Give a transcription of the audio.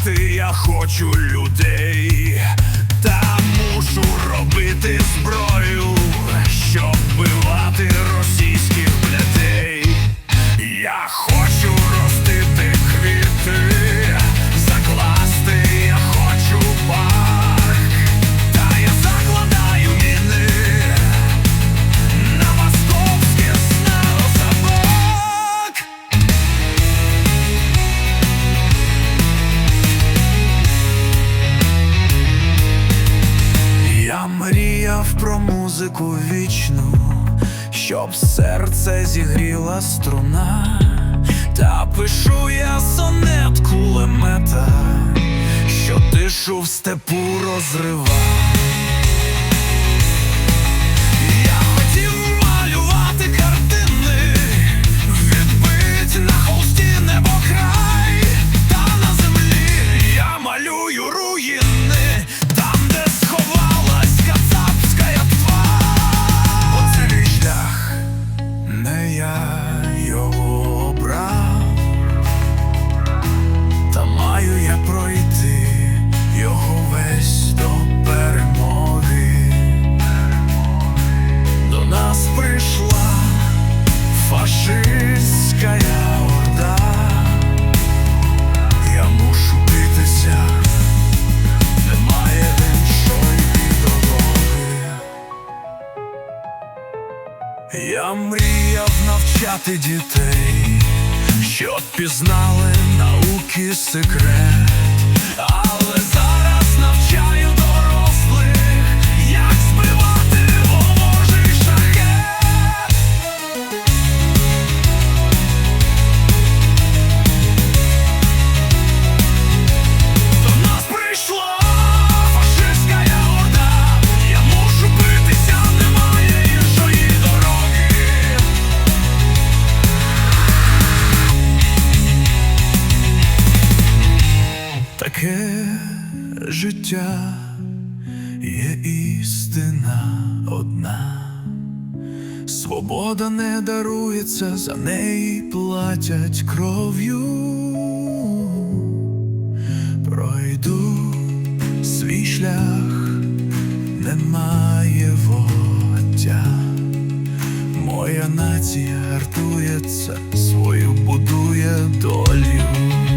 Розважати я хочу людей, та мушу робити зброю, мріяв про музику вічну, щоб серце зігріла струна, та пишу я сонет кулемета, що тишу в степу розривав. Я мріяв навчати дітей, щоб пізнали науки секрет, Таке життя є істина одна. Свобода не дарується, за неї платять кров'ю. Пройду свій шлях, немає воття. Моя нація гартується, свою будує долю.